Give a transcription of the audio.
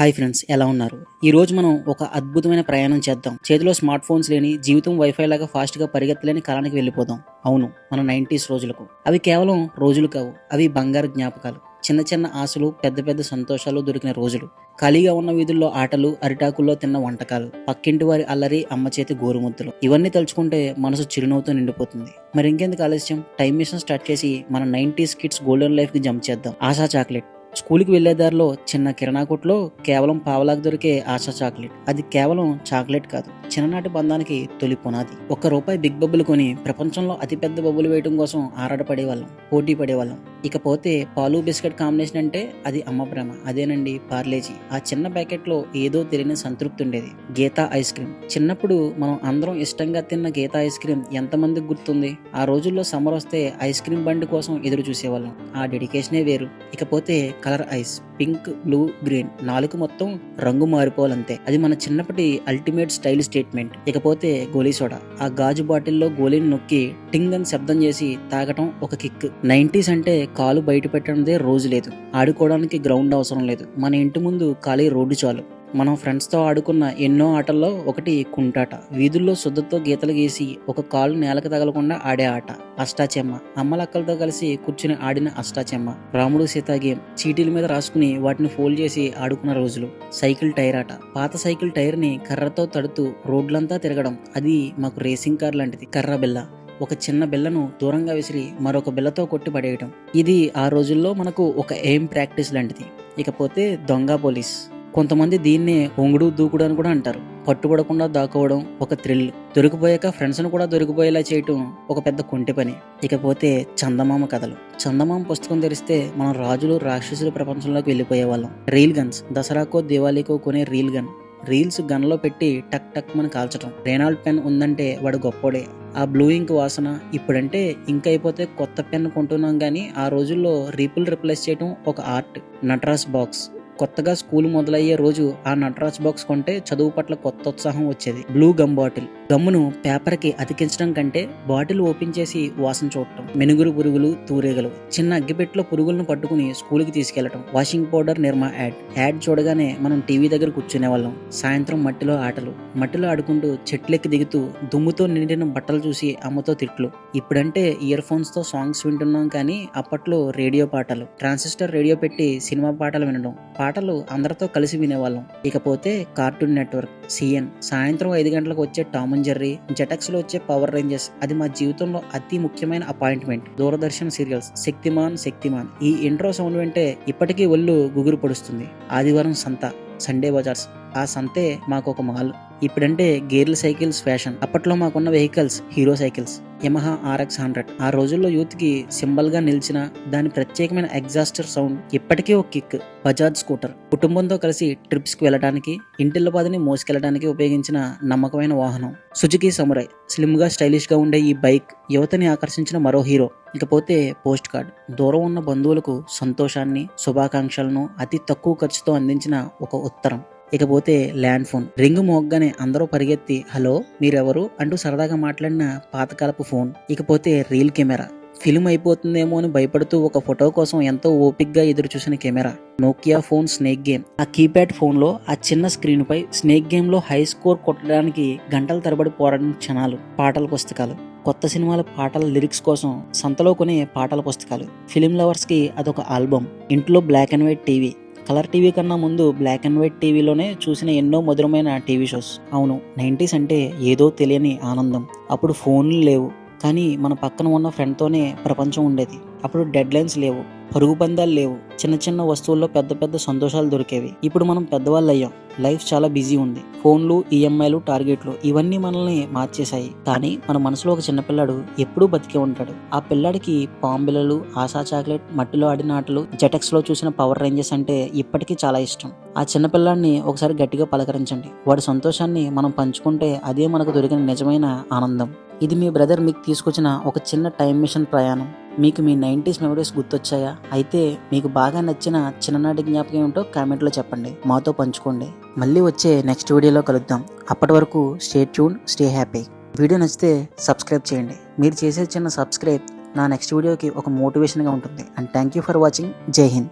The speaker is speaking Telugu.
హాయ్ ఫ్రెండ్స్ ఎలా ఉన్నారు? ఈ రోజు మనం ఒక అద్భుతమైన ప్రయాణం చేద్దాం. చేతిలో స్మార్ట్ ఫోన్స్ లేని జీవితం వైఫై లాగా ఫాస్ట్గా పరిగెత్తలేని కాలానికి వెళ్ళిపోదాం. అవును మన నైంటీస్ రోజులకు. అవి కేవలం రోజులు కావు అవి బంగారు జ్ఞాపకాలు. చిన్న చిన్న ఆశలు పెద్ద పెద్ద సంతోషాలు దొరికిన రోజులు. ఖాళీగా ఉన్న వీధుల్లో ఆటలు అరిటాకుల్లో తిన్న వంటకాలు పక్కింటి వారి అల్లరి అమ్మ చేతి గోరుముద్దలు. ఇవన్నీ తలుచుకుంటే మనసు చిరునవ్వుతో నిండిపోతుంది. మరి ఇంకెందుకు ఆలస్యం? టైం మిషన్ స్టార్ట్ చేసి మన నైంటీస్ కిడ్స్ గోల్డెన్ లైఫ్కి జంప్ చేద్దాం. ఆశా చాక్లెట్. స్కూల్కి వెళ్ళే దారిలో చిన్న కిరాణా కొట్లో కేవలం పావలాకు దొరికే ఆశా చాక్లెట్. అది కేవలం చాక్లెట్ కాదు. చిన్ననాటి బంధానికి తొలి పునాది. ఒక్క రూపాయి బిగ్ బబ్బులు కొని ప్రపంచంలో అతిపెద్ద బబ్బులు వేయడం కోసం ఆరాటపడేవాళ్ళం పోటీ పడేవాళ్ళం. ఇకపోతే పాలు బిస్కెట్ కాంబినేషన్ అంటే అది అమ్మ ప్రేమ. అదేనండి పార్లేజీ. ఆ చిన్న ప్యాకెట్లో ఏదో తెలియని సంతృప్తి ఉండేది. Geeta ice cream. చిన్నప్పుడు మనం అందరం ఇష్టంగా తిన్న గీతా ఐస్ క్రీమ్ ఎంతమందికి గుర్తుంది? ఆ రోజుల్లో సమ్మర్ వస్తే ఐస్ క్రీమ్ బండి కోసం ఎదురు చూసేవాళ్ళం. ఆ డెడికేషనే వేరు. ఇకపోతే colour ice pink blue green నాలుగు మొత్తం రంగు మారిపోవాలంతే. అది మన చిన్నప్పటి అల్టిమేట్ స్టైల్ స్టేట్మెంట్ ఇకపోతే గోలీ సోడా. ఆ గాజు బాటిల్లో గోలీని నొక్కి టింగ్ అని శబ్దం చేసి తాగటం ఒక కిక్ నైంటీస్ అంటే కాలు బయట పెట్టడందే రోజు లేదు. ఆడుకోవడానికి గ్రౌండ్ అవసరం లేదు. మన ఇంటి ముందు ఖాళీ రోడ్డు చాలు. మనం ఫ్రెండ్స్తో ఆడుకున్న ఎన్నో ఆటల్లో ఒకటి కుంటాట. వీధుల్లో శుద్ధతో గీతలు గీసి ఒక కాలు నేలకు తగలకుండా ఆడే ఆట. అష్టాచెమ్మ. అమ్మలక్కలతో కలిసి కూర్చుని ఆడిన అష్టాచెమ్మ. రాముడు సీత గేమ్. చీటీల మీద రాసుకుని వాటిని ఫోల్డ్ చేసి ఆడుకున్న రోజులు. సైకిల్ టైర్ ఆట. పాత సైకిల్ టైర్ని కర్రతో తడుతూ రోడ్లంతా తిరగడం. అది మాకు రేసింగ్ కార్ లాంటిది. కర్ర బిల్ల. ఒక చిన్న బిల్లను దూరంగా విసిరి మరొక బిల్లతో కొట్టి పడేయటం. ఇది ఆ రోజుల్లో మనకు ఒక ఎయిమ్ ప్రాక్టీస్ లాంటిది. ఇకపోతే దొంగ పోలీస్. కొంతమంది దీన్నే ఒంగుడు దూకుడు అని కూడా అంటారు. పట్టుబడకుండా దాక్కోవడం ఒక థ్రిల్. దొరికిపోయాక ఫ్రెండ్స్ను కూడా దొరికిపోయేలా చేయటం ఒక పెద్ద కొంటి పని. ఇకపోతే చందమామ కథలు. చందమామ పుస్తకం తెరిస్తే మనం రాజులు రాక్షసుల ప్రపంచంలోకి వెళ్ళిపోయే వాళ్ళం రీల్ గన్స్. దసరాకో దివాళీకో కొనే రీల్ గన్. రీల్స్ గన్లో పెట్టి టక్ టక్ మన కాల్చడం రేనాల్డ్ పెన్ ఉందంటే వాడు గొప్పోడే. ఆ బ్లూ ఇంక్ వాసన ఇప్పుడంటే ఇంక్ అయిపోతే కొత్త పెన్ కొంటున్నాం కానీ ఆ రోజుల్లో రీపుల్ రిప్లేస్ చేయడం ఒక ఆర్ట్. నట్రాస్ బాక్స్. కొత్తగా స్కూల్ మొదలయ్యే రోజు ఆ నటరాజ్ బాక్స్ కొంటే చదువు పట్ల కొత్త ఉత్సాహం వచ్చేది. Blue gum bottle. గమ్మును పేపర్కి అతికించడం కంటే బాటిల్ ఓపెన్ చేసి వాసన చూడటం మెనుగురు పురుగులు తూరేగలు చిన్న అగ్గిపెట్లో పురుగులను పట్టుకుని స్కూల్కి తీసుకెళ్ళటం washing powder Nirma ad. Ad చూడగానే మనం టీవీ దగ్గర కూర్చునే వాళ్ళం. సాయంత్రం మట్టిలో ఆటలు. మట్టిలో ఆడుకుంటూ చెట్లెక్కి దిగుతూ దుమ్ముతో నిండిన బట్టలు చూసి అమ్మతో తిట్లు. ఇప్పుడంటే ఇయర్ ఫోన్స్తో సాంగ్స్ వింటున్నాం కానీ అప్పట్లో రేడియో పాటలు. ట్రాన్సిస్టర్ రేడియో పెట్టి సినిమా పాటలు వినడం పాటలు అందరితో కలిసి వినేవాళ్ళం. ఇకపోతే కార్టూన్ నెట్వర్క్ సిఎన్ సాయంత్రం ఐదు గంటలకు వచ్చే టామ్ అండ్ జెర్రీ జెటక్స్లో వచ్చే పవర్ రేంజర్స్ అది మా జీవితంలో అతి ముఖ్యమైన అపాయింట్మెంట్. దూరదర్శన్ సీరియల్స్ శక్తిమాన్ శక్తిమాన్. ఈ ఇంట్రో సౌండ్ వింటే ఇప్పటికీ ఒళ్ళు గుగురు పడుస్తుంది. ఆదివారం సంత సండే బజార్స్. ఆ సంతే మాకు ఒక మాల్. ఇప్పుడంటే గేర్ల సైకిల్స్ ఫ్యాషన్. అప్పట్లో మాకున్న vehicles Hero cycles. Yamaha RX hundred. ఆ రోజుల్లో యూత్కి సింబల్గా నిలిచిన దాని ప్రత్యేకమైన ఎగ్జాస్టర్ సౌండ్ ఇప్పటికీ ఒక కిక్. బజాజ్ స్కూటర్. కుటుంబంతో కలిసి ట్రిప్స్కి వెళ్ళడానికి ఇంటిల్ల పాదని మోసుకెళ్ళడానికి ఉపయోగించిన నమ్మకమైన వాహనం. సుజుకి సమురై స్లిమ్గా ఉండే ఈ బైక్ యువతని ఆకర్షించిన మరో హీరో. ఇకపోతే పోస్ట్ కార్డ్. దూరం ఉన్న బంధువులకు సంతోషాన్ని శుభాకాంక్షలను అతి తక్కువ ఖర్చుతో అందించిన ఒక ఉత్తరం. ఇకపోతే ల్యాండ్ ఫోన్. రింగ్ మోగ్గానే అందరూ పరిగెత్తి హలో మీరెవరు? అంటూ సరదాగా మాట్లాడిన పాతకాలపు ఫోన్. ఇకపోతే రీల్ కెమెరా. ఫిల్మ్ అయిపోతుందేమో అని భయపడుతూ ఒక ఫోటో కోసం ఎంతో ఓపిక్గా ఎదురు చూసిన camera. Nokia phone snake game. ఆ కీప్యాడ్ ఫోన్లో ఆ చిన్న స్క్రీన్పై స్నేక్ గేమ్లో హై స్కోర్ కొట్టడానికి గంటల తరబడి పోరాడిన క్షణాలు పాటల పుస్తకాలు. కొత్త సినిమాల పాటల లిరిక్స్ కోసం సంతలో కొనే పాటల పుస్తకాలు. ఫిలిం లవర్స్కి అదొక ఆల్బమ్. ఇంట్లో black and white TV. Colour TV కన్నా ముందు బ్లాక్ అండ్ వైట్ టీవీలోనే చూసిన ఎన్నో మధురమైన టీవీ షోస్. అవును నైంటీస్ అంటే ఏదో తెలియని ఆనందం. అప్పుడు ఫోన్లు లేవు. కానీ మన పక్కన ఉన్న ఫ్రెండ్తోనే ప్రపంచం ఉండేది. అప్పుడు డెడ్ లైన్స్ లేవు. పరుగు పందాలు లేవు. చిన్న చిన్న వస్తువుల్లో పెద్ద పెద్ద సంతోషాలు దొరికేవి. ఇప్పుడు మనం పెద్దవాళ్ళు అయ్యాం లైఫ్ చాలా బిజీ ఉంది. ఫోన్లు ఈఎంఐలు టార్గెట్లు ఇవన్నీ మనల్ని మార్చేశాయి. కానీ మన మనసులో ఒక చిన్నపిల్లాడు ఎప్పుడూ బతికే ఉంటాడు. ఆ పిల్లాడికి పాంబిలలు ఆశా చాక్లెట్ మట్టిలో ఆడిన ఆటలు జెటెక్స్లో చూసిన పవర్ రేంజెస్ అంటే ఇప్పటికీ చాలా ఇష్టం. ఆ చిన్నపిల్లాడిని ఒకసారి గట్టిగా పలకరించండి. వాడి సంతోషాన్ని మనం పంచుకుంటే అదే మనకు దొరికిన నిజమైన ఆనందం. ఇది మీ బ్రదర్ మీకు తీసుకొచ్చిన ఒక చిన్న టైం మిషన్ ప్రయాణం. మీకు మీ నైంటీస్ మెమరీస్ గుర్తొచ్చాయా? అయితే మీకు బాగా నచ్చిన చిన్ననాటి జ్ఞాపకం ఏమిటో కామెంట్లో చెప్పండి. మాతో పంచుకోండి. మళ్ళీ వచ్చే నెక్స్ట్ వీడియోలో కలుద్దాం. అప్పటి వరకు stay tune stay happy video నచ్చితే సబ్స్క్రైబ్ చేయండి. మీరు చేసే చిన్న సబ్స్క్రైబ్ నా నెక్స్ట్ వీడియోకి ఒక మోటివేషన్గా ఉంటుంది. And thank you for watching జై హింద్